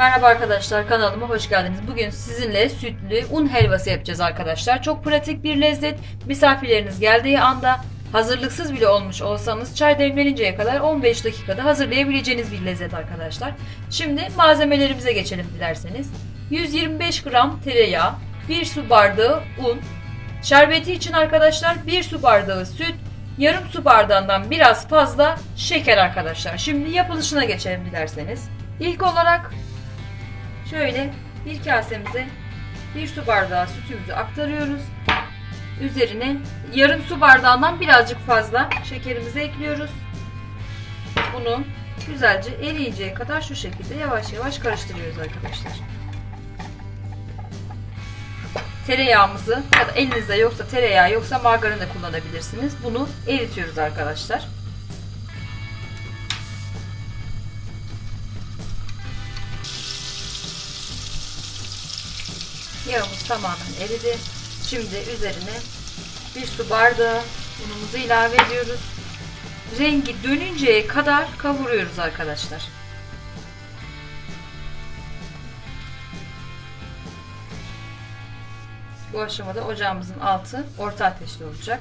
Merhaba arkadaşlar kanalıma hoş geldiniz. Bugün sizinle sütlü un helvası yapacağız arkadaşlar. Çok pratik bir lezzet. Misafirleriniz geldiği anda hazırlıksız bile olmuş olsanız çay demleninceye kadar 15 dakikada hazırlayabileceğiniz bir lezzet arkadaşlar. Şimdi malzemelerimize geçelim dilerseniz. 125 gram tereyağı, 1 su bardağı un, şerbeti için arkadaşlar 1 su bardağı süt, yarım su bardağından biraz fazla şeker arkadaşlar. Şimdi yapılışına geçelim dilerseniz. İlk olarak Şöyle bir kasemize bir su bardağı sütümüzü aktarıyoruz. Üzerine yarım su bardağından birazcık fazla şekerimizi ekliyoruz. Bunu güzelce eriyinceye kadar şu şekilde yavaş yavaş karıştırıyoruz arkadaşlar. Tereyağımızı ya da elinizde yoksa tereyağı yoksa margarin de kullanabilirsiniz. Bunu eritiyoruz arkadaşlar. Yağımız tamamen eridi. Şimdi üzerine bir su bardağı unumuzu ilave ediyoruz. Rengi dönünceye kadar kavuruyoruz arkadaşlar. Bu aşamada ocağımızın altı orta ateşli olacak.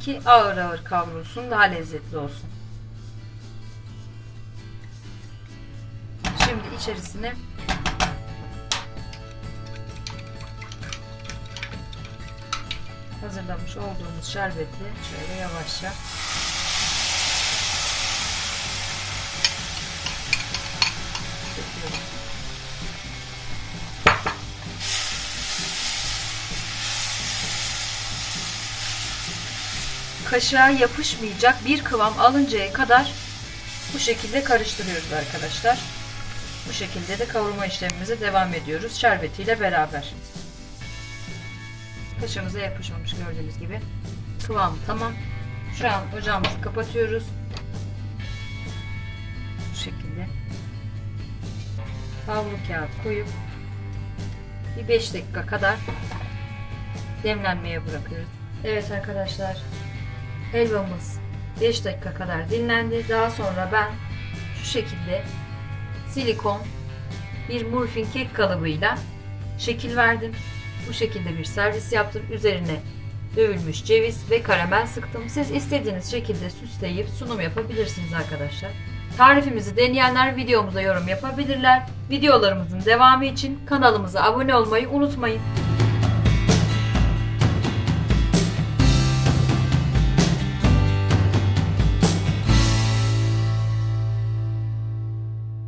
Ki ağır ağır kavrulsun daha lezzetli olsun. Şimdi içerisine hazırlamış olduğumuz şerbeti şöyle yavaşça döküyorum. Kaşığa yapışmayacak bir kıvam alıncaya kadar bu şekilde karıştırıyoruz arkadaşlar. Bu şekilde de kavurma işlemimize devam ediyoruz şerbetiyle beraber. Kaşığımıza yapışmamış gördüğünüz gibi. Kıvam tamam. Şu an ocağımızı kapatıyoruz. Bu şekilde. Havlu kağıt koyup bir 5 dakika kadar demlenmeye bırakıyoruz. Evet arkadaşlar. Helvamız 5 dakika kadar dinlendi. Daha sonra ben şu şekilde silikon bir muffin kek kalıbıyla şekil verdim. Bu şekilde bir servis yaptım. Üzerine dövülmüş ceviz ve karamel sıktım. Siz istediğiniz şekilde süsleyip sunum yapabilirsiniz arkadaşlar. Tarifimizi deneyenler videomuza yorum yapabilirler. Videolarımızın devamı için kanalımıza abone olmayı unutmayın.